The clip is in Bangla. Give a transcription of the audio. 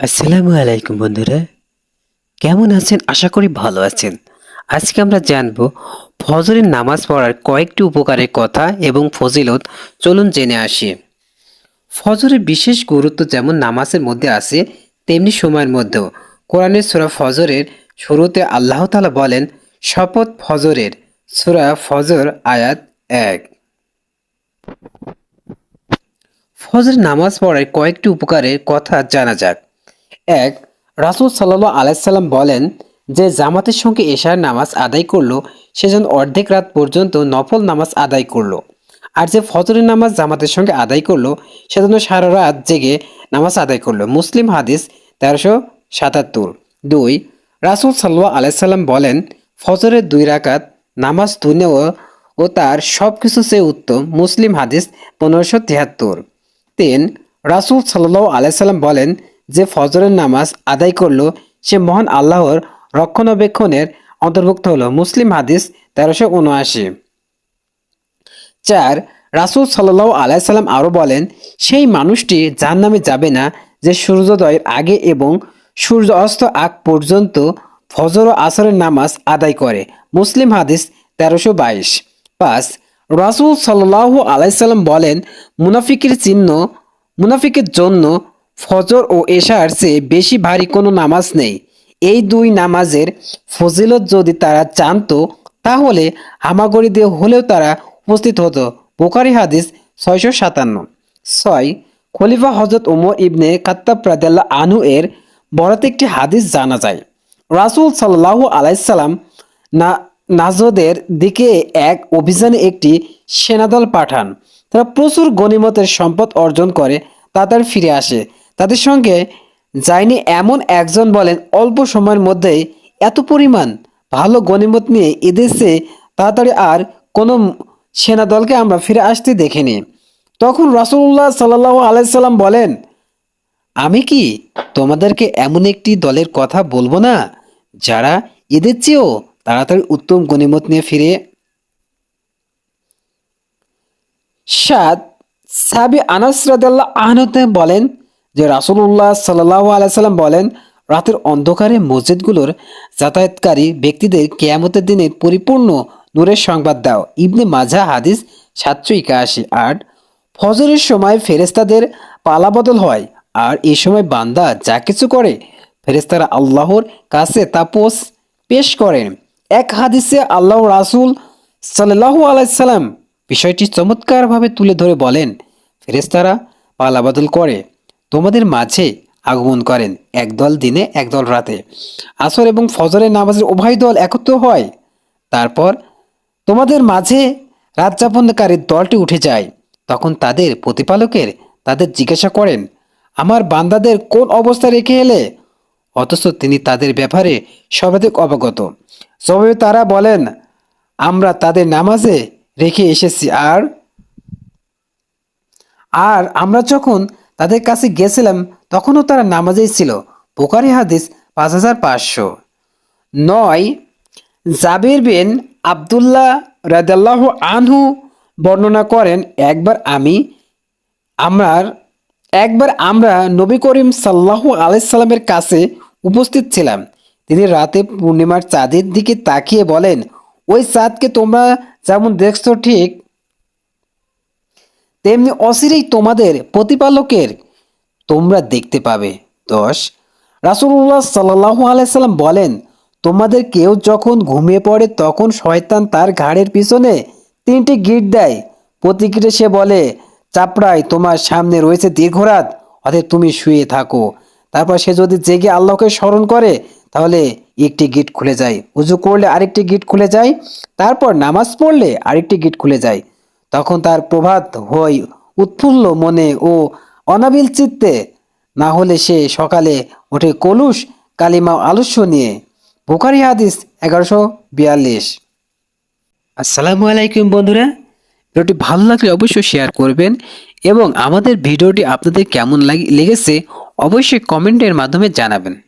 আসসালামু আলাইকুম বন্ধুরা। কেমন আছেন? আশা করি ভালো আছেন। আজকে আমরা জানব, ফজরের নামাজ পড়ার কয়েকটি উপকারের কথা এবং ফজিলত। চলুন জেনে আসি। ফজরের বিশেষ গুরুত্ব যেমন নামাজের মধ্যে আছে, তেমনি সময়ের মধ্যেও। কোরআনের সূরা ফজরের শুরুতে আল্লাহ তাআলা বলেন, শপথ ফজরের। সূরা ফজর আয়াত এক। ফজর নামাজ পড়ার কয়েকটি উপকারের কথা জানা যাক। এক, রাসুল সাল্লাহ আলাইসাল্লাম বলেন যে জামাতের সঙ্গে এশার নামাজ আদায় করল, সে যেন অর্ধেক রাত পর্যন্ত নফল নামাজ আদায় করল। আর যে ফজরের নামাজ জামাতের সঙ্গে আদায় করল, সে যেন সারা রাত জেগে নামাজ আদায় করল। মুসলিম হাদিস তেরোশো সাতাত্তর। দুই, রাসুল সাল্লাহ আলাইসাল্লাম বলেন, ফজরের দুই রাকাত নামাজ দুনিয়া ও- তার সব কিছু চেয়ে উত্তম। মুসলিম হাদিস পনেরোশো তিয়াত্তর তিন, রাসুল সাল্লাহ আলাইসাল্লাম বলেন যে ফজরের নামাজ আদায় করল, সে মহান আল্লাহর রক্ষণাবেক্ষণের অন্তর্ভুক্ত হলো। মুসলিম হাদিস তেরোশো উনআশি। চার, রাসুল সাল্লাহ আলাইসাল্লাম আরও বলেন, সেই মানুষটি যার নামে যাবে না যে সূর্যোদয়ের আগে এবং সূর্য অস্ত আগ পর্যন্ত ফজর ও আসরের নামাজ আদায় করে। মুসলিম হাদিস তেরোশো বাইশ। পাঁচ, রাসুল সাল্লাহ আলাইসাল্লাম বলেন, মুনাফিকের চিহ্ন, মুনাফিকের জন্য ফজর ও এশার চেয়ে বেশি ভারী কোনো নামাজ নেই। এই দুই নামাজের ফজিলত যদি তারা জানতো, তাহলে হামাগড়ি দিয়ে হলেও তারা উপস্থিত হতো। বোকারি হাদিস ছয়শো সাতান্ন। ছয়, খলিফা হজরত ওমর ইবনে কাত্তাব রাদিয়াল্লাহ আনু এর বরাতে একটি হাদিস জানা যায়। রাসূল সাল্লাল্লাহু আলাইসাল্লাম না নাজদের দিকে এক অভিযানে একটি সেনাদল পাঠান। তারা প্রচুর গনিমতের সম্পদ অর্জন করে তাড়াতাড়ি ফিরে আসে। তাদের সঙ্গে যায়নি এমন একজন বলেন অল্প সময়ের মধ্যেই এত পরিমাণ ভালো গনিমত নিয়ে এদেশে তাড়াতাড়ি আর কোনো সেনাদলকে আমরা ফিরে আসতে দেখিনি। তখন রাসূলুল্লাহ সাল্লাহ আলাইসাল্লাম বলেন, আমি কি তোমাদেরকে এমন একটি দলের কথা বলব না যারা এদের চেয়েও তাড়াতাড়ি উত্তম গনিমত নিয়ে ফিরে? সাত সাবি আনাস রাদিয়াল্লাহ আহনতে বলেন যে রাসূলুল্লাহ সাল্লাহ আলাইসাল্লাম বলেন, রাতের অন্ধকারে মসজিদগুলোর যাতায়াতকারী ব্যক্তিদের কেয়ামতের দিনে পরিপূর্ণ নূরের সংবাদ দাও। ইবনে মাজা হাদিস সাতশো একাশি আট। ফজরের সময় ফেরেস্তাদের পালাবদল হয় আর এই সময় বান্দা যা কিছু করে ফেরেস্তারা আল্লাহর কাছে তাপস পেশ করেন। এক হাদিসে আল্লাহ রাসূল সাল্লাল্লাহু আলাইসাল্লাম বিষয়টি চমৎকারভাবে তুলে ধরে বলেন ফেরেস্তারা পালাবদল করে। তোমাদের মাঝে আগমন করেন একদল দিনে, একদল রাতে। আসর এবং ফজরের নামাজের উভয় দল একত্র হয়। তারপর তোমাদের মাঝে রাত যাপনকারীর দলটি উঠে যায়। তখন তাদের প্রতিপালকের তাদের জিজ্ঞাসা করেন, আমার বান্দাদের কোন অবস্থা রেখে এলে? অথচ তিনি তাদের ব্যাপারে সর্বাধিক অবগত। জবাবে তারা বলেন, আমরা তাদের নামাজে রেখে এসেছি, আর আর আমরা যখন তাদের কাছে গেছিলাম, তখনও তারা নামাজেই ছিল। বোকারি হাদিস পাঁচ হাজার পাঁচশো। নয়, জাবির বিন আবদুল্লাহ রাদাল্লাহ আনহু বর্ণনা করেন, একবার আমি, আমার, একবার আমরা নবী করিম সাল্লাহ আলাইসাল্লামের কাছে উপস্থিত ছিলাম। তিনি রাতে পূর্ণিমার চাঁদের দিকে তাকিয়ে বলেন, ওই চাঁদকে তোমরা যেমন দেখছ ঠিক তেমনি অসিরেই তোমাদের প্রতিপালকের তোমরা দেখতে পাবে। দশ, রাসূলুল্লাহ সাল্লাহ আলাইসাল্লাম বলেন, তোমাদের কেউ যখন ঘুমিয়ে পড়ে, তখন শয়তান তার ঘাড়ের পিছনে তিনটি গিট দেয়। প্রতিক্রিয়া সে বলে, চাপড়াই, তোমার সামনে রয়েছে দীর্ঘরাত অতএব তুমি শুয়ে থাকো। তারপর সে যদি জেগে আল্লাহকে স্মরণ করে, তাহলে একটি গিট খুলে যায়। উজু করলে আরেকটি গিট খুলে যায়। তারপর নামাজ পড়লে আরেকটি গিট খুলে যায়। তখন তার প্রভাত হয় উৎফুল্ল মনে ও অনাবিল চিত্তে। না হলে সে সকালে ওঠে কলুষ কালিমা আলস্য নিয়ে। বুখারি হাদিস এগারোশো বিয়াল্লিশ। আসসালামু আলাইকুম বন্ধুরা। ভিডিওটি ভালো লাগলে অবশ্যই শেয়ার করবেন এবং আমাদের ভিডিওটি আপনাদের কেমন লাগ- লেগেছে অবশ্যই কমেন্টের মাধ্যমে জানাবেন।